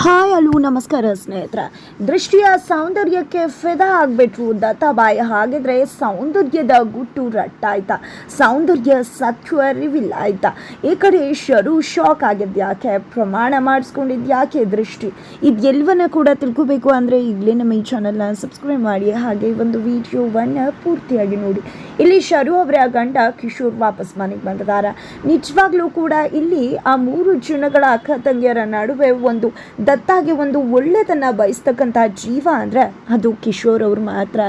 Hi hello ನಮಸ್ಕಾರ ಸ್ನೇಹಿತರ. ದೃಷ್ಟಿಯ ಸೌಂದರ್ಯಕ್ಕೆ ಫೆದಾ ಆಗ್ಬಿಟ್ರು ದತ್ತಾಬಾಯಿ ಹಾಗಿದ್ರೆ ಸೌಂದರ್ಯದ ಗುಟ್ಟು ರಟ್ಟಾಯ್ತಾ? ಸೌಂದರ್ಯ ಸತ್ವ ರಿವಿಲ್ ಆಯ್ತಾ? ಈ ಕಡೆ ಶರು ಶಾಕ್ ಆಗಿದ್ಯಾಕೆ ಪ್ರಮಾಣ ಮಾಡಿಸ್ಕೊಂಡಿದ್ಯಾಕೆ ದೃಷ್ಟಿ? ಇದೆಲ್ಲವನ್ನ ಕೂಡ ತಿಳ್ಕೋಬೇಕು ಅಂದರೆ ಈಗಲೇ ನಮ್ಮ ಈ ಚಾನಲ್ನ ಸಬ್ಸ್ಕ್ರೈಬ್ ಮಾಡಿ. ಹಾಗೆ ಒಂದು ವಿಡಿಯೋವನ್ನು ಪೂರ್ತಿಯಾಗಿ ನೋಡಿ. ಇಲ್ಲಿ ಶರು ಅವರ ಗಂಡ ಕಿಶೋರ್ ವಾಪಸ್ ಮನೆಗೆ ಬಂದಿದ್ದಾರೆ ನಿಜವಾಗ್ಲೂ ಕೂಡ ಇಲ್ಲಿ ಆ ಮೂರು ಜನಗಳ ಅಕ್ಕ ತಂಗಿಯರ ನಡುವೆ ಒಂದು ದತ್ತಾಗಿ ಒಂದು ಒಳ್ಳೆತನ ಬಯಸ್ತಕ್ಕಂಥ ಜೀವ ಅಂದರೆ ಅದು ಕಿಶೋರ್ ಅವ್ರು ಮಾತ್ರ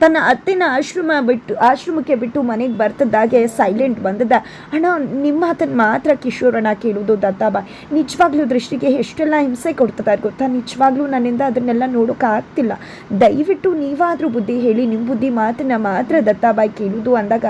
ತನ್ನ ಅತ್ತಿನ ಆಶ್ರಮ ಬಿಟ್ಟು, ಆಶ್ರಮಕ್ಕೆ ಬಿಟ್ಟು ಮನೆಗೆ ಬರ್ತಿದ್ದಾಗೆ ಸೈಲೆಂಟ್ ಬಂದದ. ಅಣ್ಣ ನಿಮ್ಮ ಮಾತನ್ನು ಮಾತ್ರ ಕಿಶೋರಣ್ಣ ಕೇಳುವುದು ದತ್ತಾಬಾಯ್ ನಿಜವಾಗ್ಲೂ ದೃಷ್ಟಿಗೆ ಎಷ್ಟೆಲ್ಲ ಹಿಂಸೆ ಕೊಡ್ತಿದ್ದಾರೆ ಗೊತ್ತಾ? ನಿಜವಾಗ್ಲೂ ನನ್ನಿಂದ ಅದನ್ನೆಲ್ಲ ನೋಡೋಕೆ ಆಗ್ತಿಲ್ಲ. ದಯವಿಟ್ಟು ನೀವಾದರೂ ಬುದ್ಧಿ ಹೇಳಿ ನಿಮ್ಮ ಬುದ್ಧಿ ಮಾತನ್ನು ಮಾತ್ರ ದತ್ತಾಬಾಯ್ ಕೇಳೋದು ಅಂದಾಗ,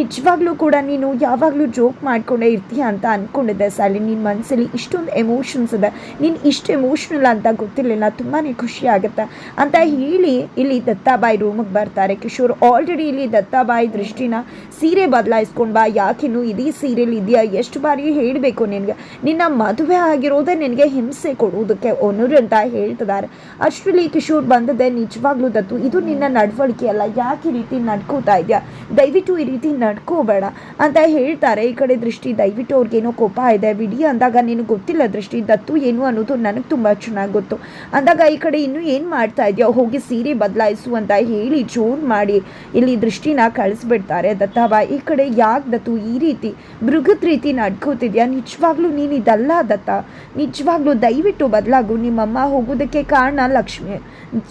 ನಿಜವಾಗ್ಲೂ ಕೂಡ ನೀನು ಯಾವಾಗಲೂ ಜೋಕ್ ಮಾಡ್ಕೊಂಡೇ ಇರ್ತೀಯ ಅಂತ ಅಂದ್ಕೊಂಡಿದ್ದೆ ಸಾಲಿ. ನಿನ್ನ ಮನಸ್ಸಲ್ಲಿ ಇಷ್ಟೊಂದು ಎಮೋಷನ್ಸ್ ಇದೆ ನೀನು ಇಷ್ಟು ಎಮೋಷ್ನಲ್ ಅಂತ ಗೊತ್ತಿರಲಿಲ್ಲ ತುಂಬಾ ಖುಷಿ ಆಗುತ್ತೆ. ಅಂತ ಹೇಳಿ ಇಲ್ಲಿ ದತ್ತಾಬಾಯಿ ರೂಮಿಗೆ ಬರ್ತಾರೆ. ಕಿಶೋರ್ ಆಲ್ರೆಡಿ ಇಲ್ಲಿ ದತ್ತಾಬಾಯಿ ದೃಷ್ಟಿನ ಸೀರೆ ಬದಲಾಯಿಸ್ಕೊಂಡು ಬಾ. ಯಾಕಿನ್ನು ಇದೀ ಸೀರೆಲ್ ಇದೆಯಾ? ಎಷ್ಟು ಬಾರಿ ಹೇಳಬೇಕು ನಿನಗೆ. ನಿನ್ನ ಮದುವೆ ಆಗಿರೋದೇ ನಿನಗೆ ಹಿಂಸೆ ಕೊಡುವುದಕ್ಕೆ ಒನರು ಅಂತ ಹೇಳ್ತಿದ್ದಾರೆ ಅಷ್ಟರಲ್ಲಿ ಕಿಶೋರ್ ಬಂದದೆ ನಿಜವಾಗ್ಲೂ ದತ್ತು. ಇದು ನಿನ್ನ ನಡವಳಿಕೆ ಅಲ್ಲ. ಯಾಕೆ ಈ ರೀತಿ ನಡ್ಕೋತಾ ಇದೆಯಾ? ದಯವಿಟ್ಟು ಈ ರೀತಿ ನಡ್ಕೋಬೇಡ ಅಂತ ಹೇಳ್ತಾರೆ. ಈ ಕಡೆ ದೃಷ್ಟಿ ದಯವಿಟ್ಟು ಅವ್ರಿಗೇನೋ ಕೋಪ ಇದೆ. ಬಿಡಿ ಅಂದಾಗ, ನಿನಗೆ ಗೊತ್ತಿಲ್ಲ ದೃಷ್ಟಿ, ದತ್ತು ಏನು ಅನ್ನೋದು. ನನಗೆ ತುಂಬ ಚೆನ್ನಾಗಿ ಗೊತ್ತು. ಅಂದಾಗ ಈ ಕಡೆ ಇನ್ನೂ ಏನು ಮಾಡ್ತಾ ಇದೆಯೋ, ಹೋಗಿ ಸೀರೆ ಬದಲಾಯಿಸು ಅಂತ ಹೇಳಿ ಜೋರು ಮಾಡಿ ಇಲ್ಲಿ ದೃಷ್ಟಿನ ಕಳಿಸ್ಬಿಡ್ತಾರೆ ದತ್ತಾಬಾಯಿ ಈ ಕಡೆ ಯಾಕೆ ದತ್ತು? ಈ ರೀತಿ ಮೃಗದ ರೀತಿ ನಡ್ಕೋತಿದ್ಯಾ? ನಿಜವಾಗ್ಲೂ ನೀನು ಇದಲ್ಲ ದತ್ತ. ನಿಜವಾಗ್ಲೂ ದಯವಿಟ್ಟು ಬದಲಾಗು. ನಿಮ್ಮಮ್ಮ ಹೋಗೋದಕ್ಕೆ ಕಾರಣ ಲಕ್ಷ್ಮಿ.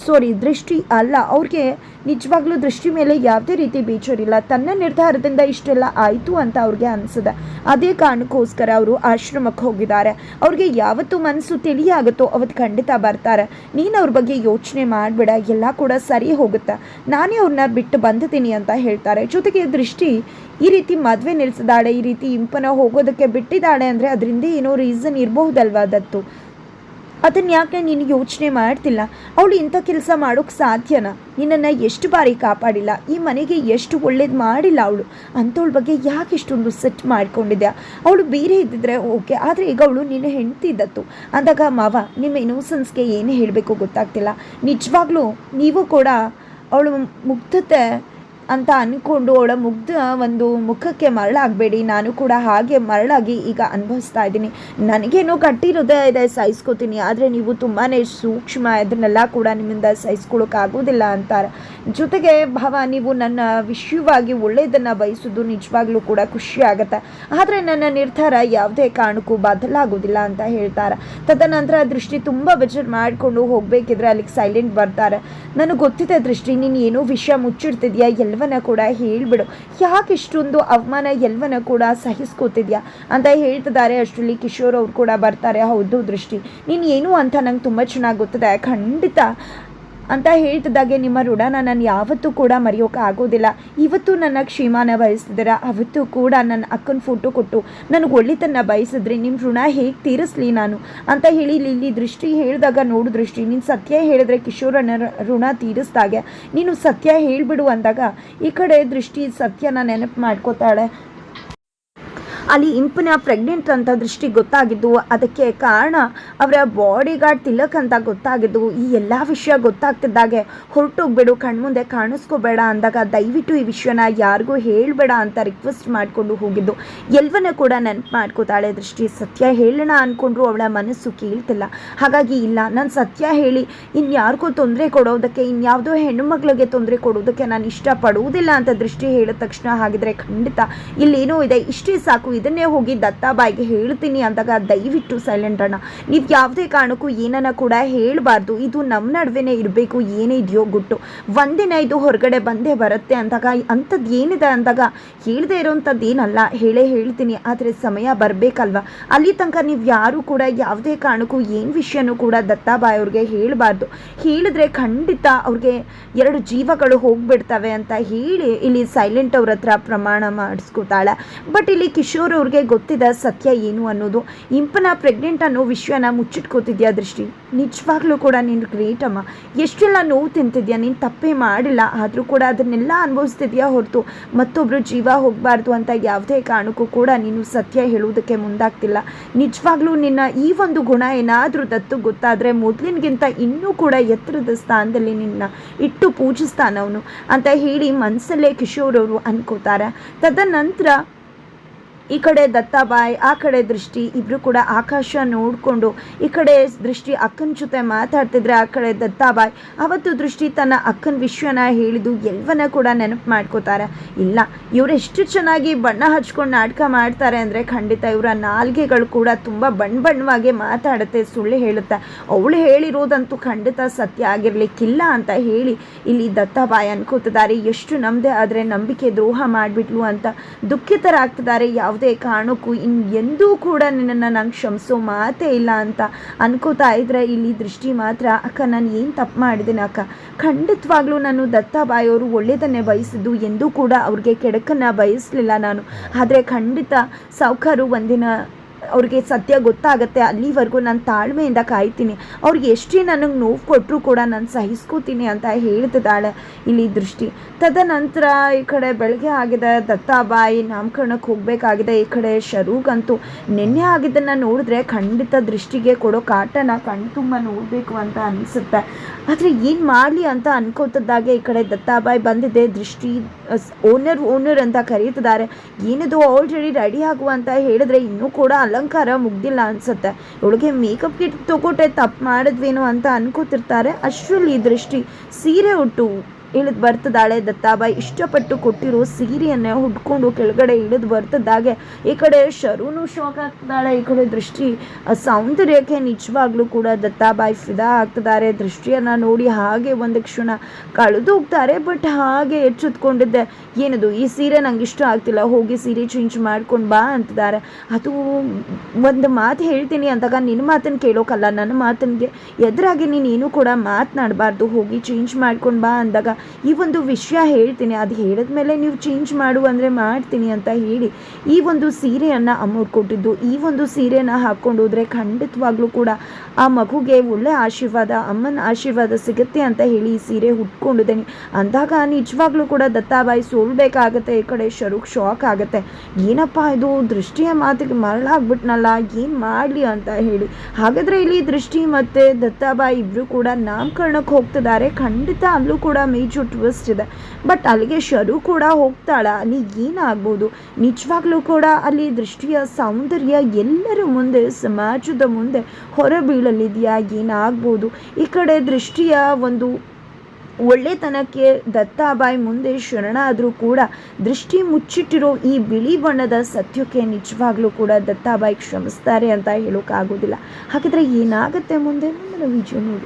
ಸಾರಿ, ದೃಷ್ಟಿ ಅಲ್ಲ. ಅವ್ರಿಗೆ ನಿಜವಾಗ್ಲೂ ದೃಷ್ಟಿ ಮೇಲೆ ಯಾವುದೇ ರೀತಿ ಬೇಜಾರಿಲ್ಲ. ತನ್ನ ನಿರ್ಧಾರದಿಂದ ಇಷ್ಟೆಲ್ಲ ಆಯಿತು ಅಂತ ಅವ್ರಿಗೆ ಅನಿಸಿದೆ. ಅದೇ ಕಾರಣಕ್ಕೋಸ್ಕರ ಅವರು ಆಶ್ರಮಕ್ಕೆ ಹೋಗಿದ್ದಾರೆ. ಅವ್ರಿಗೆ ಯಾವತ್ತು ಮನಸ್ಸು ತಿಳಿಯಾಗುತ್ತೋ ಅವತ್ತು ಖಂಡಿತ ಬರ್ತಾರೆ. ನೀನು ಅವ್ರ ಬಗ್ಗೆ ಯೋಚನೆ ಮಾಡಬೇಡ, ಎಲ್ಲ ಕೂಡ ಸರಿ ಹೋಗುತ್ತೆ. ನಾನೇ ಅವ್ರನ್ನ ಬಿಟ್ಟು ಬಂದಿದ್ದೀನಿ ಅಂತ ಹೇಳ್ತಾರೆ. ಜೊತೆಗೆ ದೃಷ್ಟಿ ಈ ರೀತಿ ಮದುವೆ ನಿಲ್ಲಿಸಿದಾಳೆ ಈ ರೀತಿ ಇಂಪನ ಹೋಗೋದಕ್ಕೆ ಬಿಟ್ಟಿದ್ದಾಳೆ ಅಂದರೆ ಅದರಿಂದ ಏನೋ ರೀಸನ್ ಇರಬಹುದಲ್ವಾ ದತ್ತು? ಅದನ್ನು ಯಾಕೆ ನೀನು ಯೋಚನೆ ಮಾಡ್ತಿಲ್ಲ? ಅವಳು ಇಂಥ ಕೆಲಸ ಮಾಡೋಕ್ಕೆ ಸಾಧ್ಯನಾ? ನಿನ್ನನ್ನು ಎಷ್ಟು ಬಾರಿ ಕಾಪಾಡಿಲ್ಲ? ಈ ಮನೆಗೆ ಎಷ್ಟು ಒಳ್ಳೇದು ಮಾಡಿಲ್ಲ ಅವಳು? ಅಂಥವಳ ಬಗ್ಗೆ ಯಾಕೆ ಇಷ್ಟೊಂದು ಸೆಟ್ ಮಾಡ್ಕೊಂಡಿದ್ಯಾ? ಅವಳು ಬೇರೆ ಇದ್ದಿದ್ರೆ ಓಕೆ, ಆದರೆ ಈಗ ಅವಳು ನಿನ್ನ ಹೆಂಡ್ತಿ ಇದ್ದತ್ತು ಅಂದಾಗ, ಮಾವ, ನಿಮ್ಮ ಇನ್ನೋಸೆನ್ಸ್ಗೆ ಏನು ಹೇಳಬೇಕು ಗೊತ್ತಾಗ್ತಿಲ್ಲ. ನಿಜವಾಗ್ಲೂ, ನೀವು ಕೂಡ ಅವಳು ಮುಗ್ಧತೆ ಅಂತ ಅಂದ್ಕೊಂಡು ಅವಳ ಮುಗ್ಧ ಒಂದು ಮುಖಕ್ಕೆ ಮರಳಾಗಬೇಡಿ. ನಾನು ಕೂಡ ಹಾಗೆ ಮರಳಾಗಿ ಈಗ ಅನುಭವಿಸ್ತಾ ಇದ್ದೀನಿ. ನನಗೇನು ಕಟ್ಟಿರೋದೇ ಇದೆ, ಸಹಿಸ್ಕೋತೀನಿ. ಆದರೆ ನೀವು ತುಂಬಾ ಸೂಕ್ಷ್ಮ. ಇದನ್ನೆಲ್ಲ ಕೂಡ ನಿಮ್ಮಿಂದ ಸಹಿಸ್ಕೊಳ್ಳೋಕ್ಕಾಗೋದಿಲ್ಲ ಅಂತಾರೆ. ಜೊತೆಗೆ ಭಾವ, ನೀವು ನನ್ನ ವಿಷಯವಾಗಿ ಒಳ್ಳೆಯದನ್ನು ಬಯಸೋದು ನಿಜವಾಗ್ಲೂ ಕೂಡ ಖುಷಿ ಆಗುತ್ತೆ. ಆದರೆ ನನ್ನ ನಿರ್ಧಾರ ಯಾವುದೇ ಕಾರಣಕ್ಕೂ ಬದಲಾಗೋದಿಲ್ಲ ಅಂತ ಹೇಳ್ತಾರೆ. ತದನಂತರ ದೃಷ್ಟಿ ತುಂಬ ಬೇಜಾರು ಮಾಡಿಕೊಂಡು ಹೋಗಬೇಕಿದ್ರೆ ಅಲ್ಲಿಗೆ ಸೈಲೆಂಟ್ ಬರ್ತಾರೆ. ನನಗೆ ಗೊತ್ತಿದೆ ದೃಷ್ಟಿ, ನೀನು ಏನೋ ವಿಷಯ ಮುಚ್ಚಿಡ್ತಿದ್ಯಾ? ಎಲ್ಲವನ್ನ ಕೂಡ ಹೇಳಿಬಿಡು. ಯಾಕೆ ಇಷ್ಟೊಂದು ಅವಮಾನ ಎಲ್ವನ ಕೂಡ ಸಹಿಸ್ಕೋತಿದ್ಯಾ? ಅಂತ ಹೇಳ್ತಿದ್ದಾರೆ ಅಷ್ಟರಲ್ಲಿ ಕಿಶೋರ್ ಅವ್ರು ಕೂಡ ಬರ್ತಾರೆ. ಹೌದು ದೃಷ್ಟಿ. ನೀನು ಏನು ಅಂತ ನಂಗೆ ತುಂಬ ಚೆನ್ನಾಗಿ ಗೊತ್ತಿದೆ. ಖಂಡಿತ. ಅಂತ ಹೇಳ್ತಿದ್ದಾಗೆ ನಿಮ್ಮ ಋಣನ ನಾನು ಯಾವತ್ತೂ ಕೂಡ ಮರೆಯೋಕೆ ಆಗೋದಿಲ್ಲ. ಇವತ್ತು ನನ್ನ ಕ್ಷೇಮಾನ ಬಯಸಿದ್ರೆ, ಅವತ್ತು ಕೂಡ ನನ್ನ ಅಕ್ಕನ ಫೋಟೋ ಕೊಟ್ಟು ನನಗೆ ಒಳ್ಳೆತನ ಬಯಸಿದ್ರೆ, ನಿಮ್ಮ ಋಣ ಹೇಗೆ ತೀರಿಸ್ಲಿ ನಾನು? ಅಂತ ಹೇಳಿ ಇಲ್ಲಿ ಇಲ್ಲಿ ದೃಷ್ಟಿ ಹೇಳಿದಾಗ ನೋಡು ದೃಷ್ಟಿ, ನೀನು ಸತ್ಯ ಹೇಳಿದ್ರೆ ಕಿಶೋರನ ಋಣ ತೀರಿಸ್ದಾಗೆ. ನೀನು ಸತ್ಯ ಹೇಳಿಬಿಡು ಅಂದಾಗ ಈ ಕಡೆ ದೃಷ್ಟಿ ಸತ್ಯನ ನೆನಪು ಮಾಡ್ಕೋತಾಳೆ. ಅಲ್ಲಿ ಇಂಪನ ಪ್ರೆಗ್ನೆಂಟ್ ಅಂತ ದೃಷ್ಟಿ ಗೊತ್ತಾಗಿದ್ದು, ಅದಕ್ಕೆ ಕಾರಣ ಅವರ ಬಾಡಿ ಗಾರ್ಡ್ ತಿಲಕ್ ಅಂತ ಗೊತ್ತಾಗಿದ್ದು. ಈ ಎಲ್ಲ ವಿಷಯ ಗೊತ್ತಾಗ್ತಿದ್ದಾಗೆ ಹೊರಟೋಗ್ಬೇಡು ಕಣ್ಮುಂದೆ ಕಾಣಿಸ್ಕೋಬೇಡ ಅಂದಾಗ ದಯವಿಟ್ಟು ಈ ವಿಷಯನ ಯಾರಿಗೂ ಹೇಳಬೇಡ ಅಂತ ರಿಕ್ವೆಸ್ಟ್ ಮಾಡಿಕೊಂಡು ಹೋಗಿದ್ದು. ಎಲ್ವನ್ನ ಕೂಡ ನೆನಪು ಮಾಡ್ಕೋತಾಳೆ ದೃಷ್ಟಿ. ಸತ್ಯ ಹೇಳೋಣ ಅಂದ್ಕೊಂಡ್ರು ಅವಳ ಮನಸ್ಸು ಕೇಳ್ತಿಲ್ಲ. ಹಾಗಾಗಿ ಇಲ್ಲ, ನಾನು ಸತ್ಯ ಹೇಳಿ, ಇನ್ಯಾರಿಗೂ ತೊಂದರೆ ಕೊಡೋದಕ್ಕೆ, ಇನ್ಯಾವುದೋ ಹೆಣ್ಣು ಮಗಳಿಗೆ ತೊಂದರೆ ಕೊಡೋದಕ್ಕೆ ನಾನು ಇಷ್ಟಪಡುವುದಿಲ್ಲ ಅಂತ ದೃಷ್ಟಿ ಹೇಳಿದ ತಕ್ಷಣ ಹಾಗಿದ್ರೆ ಖಂಡಿತ ಇಲ್ಲೇನೋ ಇದೆ. ಇಷ್ಟೇ ಸಾಕು ಇದನ್ನೇ ಹೋಗಿ ದತ್ತಾಬಾಯಿಗೆ ಹೇಳ್ತೀನಿ ಅಂದಾಗ ದಯವಿಟ್ಟು ಸೈಲೆಂಟ್ ಅಣ್ಣ. ನೀವು ಯಾವುದೇ ಕಾರಣಕ್ಕೂ ಏನನ್ನ ಕೂಡ ಹೇಳಬಾರ್ದು. ಇದು ನಮ್ಮ ನಡುವೆನೇ ಇರಬೇಕು, ಏನೇ ಇದೆಯೋ ಗುಟ್ಟು. ಒಂದಿನ ಇದು ಹೊರಗಡೆ ಬಂದೇ ಬರುತ್ತೆ ಅಂದಾಗ ಅಂಥದ್ದು ಏನಿದೆ ಅಂದಾಗ ಹೇಳದೇ ಇರೋವಂಥದ್ದು ಏನಲ್ಲ. ಹೇಳೇ ಹೇಳ್ತೀನಿ, ಆದರೆ ಸಮಯ ಬರಬೇಕಲ್ವ? ಅಲ್ಲಿ ತನಕ ನೀವು ಯಾರೂ ಕೂಡ ಯಾವುದೇ ಕಾರಣಕ್ಕೂ ಏನು ವಿಷಯನೂ ಕೂಡ ದತ್ತಾಬಾಯಿ ಅವ್ರಿಗೆ ಹೇಳಬಾರ್ದು. ಹೇಳಿದ್ರೆ ಖಂಡಿತ ಅವ್ರಿಗೆ ಎರಡು ಜೀವಗಳು ಹೋಗ್ಬಿಡ್ತವೆ ಅಂತ ಹೇಳಿ ಇಲ್ಲಿ ಸೈಲೆಂಟ್ ಅವ್ರ ಹತ್ರ ಪ್ರಮಾಣ ಮಾಡಿಸ್ಕೊತಾಳೆ. ಬಟ್ ಇಲ್ಲಿ ಕಿಶೋರ್ ಅವ್ರಿಗೆ ಗೊತ್ತಿದೆ ಸತ್ಯ ಏನು ಅನ್ನೋದು ಇಂಪನ ಪ್ರೆಗ್ನೆಂಟ್ ಅನ್ನೋ ವಿಷಯನ ಮುಚ್ಚಿಟ್ಕೋತಿದ್ಯಾ ದೃಷ್ಟಿ? ನಿಜವಾಗ್ಲೂ ಕೂಡ ನೀನು ಗ್ರೇಟ್ ಅಮ್ಮ. ಎಷ್ಟೆಲ್ಲ ನೋವು ತಿಂತಿದ್ಯಾ? ನೀನು ತಪ್ಪೇ ಮಾಡಿಲ್ಲ. ಆದರೂ ಕೂಡ ಅದನ್ನೆಲ್ಲ ಅನುಭವಿಸ್ತಿದ್ಯಾ ಹೊರತು? ಮತ್ತೊಬ್ಬರು ಜೀವ ಹೋಗಬಾರ್ದು ಅಂತ ಯಾವುದೇ ಕಾರಣಕ್ಕೂ ಕೂಡ ನೀನು ಸತ್ಯ ಹೇಳುವುದಕ್ಕೆ ಮುಂದಾಗ್ತಿಲ್ಲ. ನಿಜವಾಗ್ಲೂ ನಿನ್ನ ಈ ಒಂದು ಗುಣ ಏನಾದರೂ ದತ್ತು ಗೊತ್ತಾದರೆ ಮೊದಲಿನಗಿಂತ ಇನ್ನೂ ಕೂಡ ಎತ್ತರದ ಸ್ಥಾನದಲ್ಲಿ ನಿನ್ನ ಇಟ್ಟು ಪೂಜಿಸ್ತಾನವನು ಅಂತ ಹೇಳಿ ಮನಸ್ಸಲ್ಲೇ ಕಿಶೋರ್ ಅವರು ಅನ್ಕೋತಾರೆ. ತದನಂತರ ಈ ಕಡೆ ದತ್ತಾಬಾಯ್, ಆ ಕಡೆ ದೃಷ್ಟಿ ಇಬ್ಬರು ಕೂಡ ಆಕಾಶ ನೋಡಿಕೊಂಡು ಈ ಕಡೆ ದೃಷ್ಟಿ ಅಕ್ಕನ ಜೊತೆ ಮಾತಾಡ್ತಿದ್ರೆ ಆ ಕಡೆ ದತ್ತಾಬಾಯ್. ಅವತ್ತು ದೃಷ್ಟಿ ತನ್ನ ಅಕ್ಕನ ವಿಷಯನ ಹೇಳಿದ್ದು ಎಲ್ಲವನ್ನ ಕೂಡ ನೆನಪು ಮಾಡ್ಕೋತಾರೆ. ಇಲ್ಲ, ಇವ್ರು ಎಷ್ಟು ಚೆನ್ನಾಗಿ ಬಣ್ಣ ಹಚ್ಕೊಂಡು ನಾಟಕ ಮಾಡ್ತಾರೆ ಅಂದರೆ ಖಂಡಿತ ಇವರ ನಾಲ್ಗೆಗಳು ಕೂಡ ತುಂಬ ಬಣ್ಣ ಬಣ್ಣವಾಗಿ ಮಾತಾಡುತ್ತೆ ಸುಳ್ಳು ಹೇಳುತ್ತೆ. ಅವಳು ಹೇಳಿರೋದಂತೂ ಖಂಡಿತ ಸತ್ಯ ಆಗಿರ್ಲಿಕ್ಕಿಲ್ಲ ಅಂತ ಹೇಳಿ ಇಲ್ಲಿ ದತ್ತಾಬಾಯ್ ಅನ್ಕೋತಿದ್ದಾರೆ. ಎಷ್ಟು ನಂಬದೆ ಆದರೆ ನಂಬಿಕೆ ದ್ರೋಹ ಮಾಡಿಬಿಟ್ಲು ಅಂತ ದುಃಖಿತರಾಗ್ತಿದ್ದಾರೆ ಯಾವುದೇ ಕಾರಣಕ್ಕೂ ಇನ್ ಎಂದೂ ಕೂಡ ನಿನ್ನನ್ನು ನಂಗೆ ಕ್ಷಮಿಸೋ ಮಾತೇ ಇಲ್ಲ ಅಂತ ಅನ್ಕೋತಾ ಇದ್ರೆ ಇಲ್ಲಿ ದೃಷ್ಟಿ ಮಾತ್ರ, ಅಕ್ಕ ನಾನು ಏನು ತಪ್ಪು ಮಾಡಿದ್ದೀನಿ ಅಕ್ಕ? ಖಂಡಿತವಾಗ್ಲೂ ನಾನು ದತ್ತಾಬಾಯಿಯವರು ಒಳ್ಳೆಯದನ್ನೇ ಬಯಸಿದ್ದು ಎಂದೂ ಕೂಡ ಅವ್ರಿಗೆ ಕೆಡಕನ್ನು ಬಯಸಲಿಲ್ಲ ನಾನು. ಆದರೆ ಖಂಡಿತ ಸೌಕರು ಒಂದಿನ ಅವ್ರಿಗೆ ಸತ್ಯ ಗೊತ್ತಾಗುತ್ತೆ, ಅಲ್ಲಿವರೆಗೂ ನಾನು ತಾಳ್ಮೆಯಿಂದ ಕಾಯ್ತೀನಿ. ಅವ್ರಿಗೆ ಎಷ್ಟೇ ನನಗೆ ನೋವು ಕೊಟ್ಟರು ಕೂಡ ನಾನು ಸಹಿಸ್ಕೋತೀನಿ ಅಂತ ಹೇಳ್ತಿದ್ದಾಳೆ ಇಲ್ಲಿ ದೃಷ್ಟಿ. ತದನಂತರ ಈ ಕಡೆ ಬೆಳಗ್ಗೆ ಆಗಿದೆ, ದತ್ತಾಬಾಯಿ ನಾಮಕರಣಕ್ಕೆ ಹೋಗಬೇಕಾಗಿದೆ. ಈ ಕಡೆ ಶರೂಗಂತೂ ನಿನ್ನೆ ಆಗಿದ್ದನ್ನು ನೋಡಿದ್ರೆ ಖಂಡಿತ ದೃಷ್ಟಿಗೆ ಕೊಡೋ ಕಾಟನ ಕಣ್ಣು ತುಂಬ ನೋಡಬೇಕು ಅಂತ ಅನಿಸುತ್ತೆ. ಆದರೆ ಏನು ಮಾಡಲಿ ಅಂತ ಅನ್ಕೋತಿದ್ದಾಗೆ ಈ ಕಡೆ ದತ್ತಾಬಾಯಿ ಬಂದಿದೆ. ದೃಷ್ಟಿ ಓನರ್ ಓನರ್ ಅಂತ ಕರೀತಿದ್ದಾರೆ. ಏನದು ಆಲ್ರೆಡಿ ರೆಡಿ ಆಗುವಂತ ಹೇಳಿದ್ರೆ ಇನ್ನೂ ಕೂಡ ಅಲಂಕಾರ ಮುಗ್ದಿಲ್ಲ ಅನ್ಸುತ್ತೆ. ಇವಳಿಗೆ ಮೇಕಪ್ ಕಿಟ್ ತಗೊಟ್ಟೆ, ತಪ್ಪು ಮಾಡಿದ್ವೇನೋ ಅಂತ ಅನ್ಕೋತಿರ್ತಾರೆ. ಅಷ್ಟರಲ್ಲಿ ದೃಷ್ಟಿ ಸೀರೆ ಉಟ್ಟು ಇಳಿದು ಬರ್ತಿದ್ದಾಳೆ ದತ್ತಾಬಾಯಿ ಇಷ್ಟಪಟ್ಟು ಕೊಟ್ಟಿರೋ ಸೀರೆಯನ್ನೇ ಹುಡ್ಕೊಂಡು ಕೆಳಗಡೆ ಇಳಿದು ಬರ್ತಿದ್ದಾಗೆ ಈ ಕಡೆ ಶರುನು ಶಾಕ್ ಆಗ್ತಿದ್ದಾಳೆ ಈ ಕಡೆ ದೃಷ್ಟಿ ಸೌಂದರ್ಯಕ್ಕೆ ನಿಜವಾಗ್ಲೂ ಕೂಡ ದತ್ತಾಬಾಯಿ ಫಿದಾ ಆಗ್ತಿದ್ದಾರೆ. ದೃಷ್ಟಿಯನ್ನು ನೋಡಿ ಹಾಗೆ ಒಂದು ಕ್ಷಣ ಕಳೆದು ಹೋಗ್ತಾರೆ. ಬಟ್ ಹಾಗೆ ಎಚ್ಚೆತ್ಕೊಂಡಿದ್ದೆ. ಏನದು, ಈ ಸೀರೆ ನಂಗೆ ಇಷ್ಟ ಆಗ್ತಿಲ್ಲ. ಹೋಗಿ ಸೀರೆ ಚೇಂಜ್ ಮಾಡ್ಕೊಂಡು ಬಾ ಅಂತಿದ್ದಾರೆ. ಅದು ಒಂದು ಮಾತು ಹೇಳ್ತೀನಿ ಅಂದಾಗ ನಿನ್ನ ಮಾತನ್ನು ಕೇಳೋಕಲ್ಲ. ನನ್ನ ಮಾತನಿಗೆ ಎದುರಾಗಿ ನೀನು ಏನೂ ಕೂಡ ಮಾತನಾಡಬಾರ್ದು. ಹೋಗಿ ಚೇಂಜ್ ಮಾಡ್ಕೊಂಡು ಬಾ ಅಂದಾಗ ಈ ಒಂದು ವಿಷಯ ಹೇಳ್ತೀನಿ. ಅದು ಹೇಳಿದ್ಮೇಲೆ ನೀವು ಚೇಂಜ್ ಮಾಡು ಅಂದರೆ ಮಾಡ್ತೀನಿ ಅಂತ ಹೇಳಿ ಈ ಒಂದು ಸೀರೆಯನ್ನು ಅಮ್ಮವ್ರು ಕೊಟ್ಟಿದ್ದು, ಈ ಒಂದು ಸೀರೆನ ಹಾಕ್ಕೊಂಡು ಹೋದರೆ ಖಂಡಿತವಾಗ್ಲೂ ಕೂಡ ಆ ಮಗುಗೆ ಒಳ್ಳೆ ಆಶೀರ್ವಾದ, ಅಮ್ಮನ ಆಶೀರ್ವಾದ ಸಿಗುತ್ತೆ ಅಂತ ಹೇಳಿ ಈ ಸೀರೆ ಹುಟ್ಕೊಂಡಿದ್ದೇನೆ ಅಂದಾಗ ನಿಜವಾಗ್ಲೂ ಕೂಡ ದತ್ತಾಬಾಯಿ ಸೋಲ್ಬೇಕಾಗತ್ತೆ, ಈ ಕಡೆ ಶರುಕ್ ಶಾಕ್ ಆಗುತ್ತೆ. ಏನಪ್ಪ ಇದು? ದೃಷ್ಟಿಯ ಮಾತಿಗೆ ಮರಳಾಗ್ಬಿಟ್ನಲ್ಲ ಏನು ಮಾಡಲಿ ಅಂತ ಹೇಳಿ. ಹಾಗಾದರೆ ಇಲ್ಲಿ ದೃಷ್ಟಿ ಮತ್ತು ದತ್ತಾಬಾಯಿ ಇಬ್ಬರು ಕೂಡ ನಾಮಕರಣಕ್ಕೆ ಹೋಗ್ತಿದ್ದಾರೆ. ಖಂಡಿತ ಅಲ್ಲೂ ಕೂಡ ಮೇಜರ್ ಟ್ವಿಸ್ಟ್ ಇದೆ. ಬಟ್ ಅಲ್ಲಿಗೆ ಶರು ಕೂಡ ಹೋಗ್ತಾಳ. ಅಲ್ಲಿ ಏನಾಗ್ಬೋದು? ನಿಜವಾಗ್ಲೂ ಕೂಡ ಅಲ್ಲಿ ದೃಷ್ಟಿಯ ಸೌಂದರ್ಯ ಎಲ್ಲರ ಮುಂದೆ, ಸಮಾಜದ ಮುಂದೆ ಹೊರಬೀಳಲಿದೆಯಾ ಏನಾಗ್ಬೋದು? ಈ ಕಡೆ ದೃಷ್ಟಿಯ ಒಂದು ಒಳ್ಳೆತನಕ್ಕೆ ದತ್ತಾಬಾಯಿ ಮುಂದೆ ಶರಣಾದರೂ ಕೂಡ ದೃಷ್ಟಿ ಮುಚ್ಚಿಟ್ಟಿರೋ ಈ ಬಿಳಿ ಬಣ್ಣದ ಸತ್ಯಕ್ಕೆ ನಿಜವಾಗ್ಲೂ ಕೂಡ ದತ್ತಾಬಾಯಿ ಕ್ಷಮಿಸ್ತಾರೆ ಅಂತ ಹೇಳೋಕ್ಕಾಗೋದಿಲ್ಲ ಹಾಗಿದ್ರೆ ಏನಾಗುತ್ತೆ ಮುಂದೆ? ಮುಂದಿನ ವಿಡಿಯೋ ನೋಡಿ.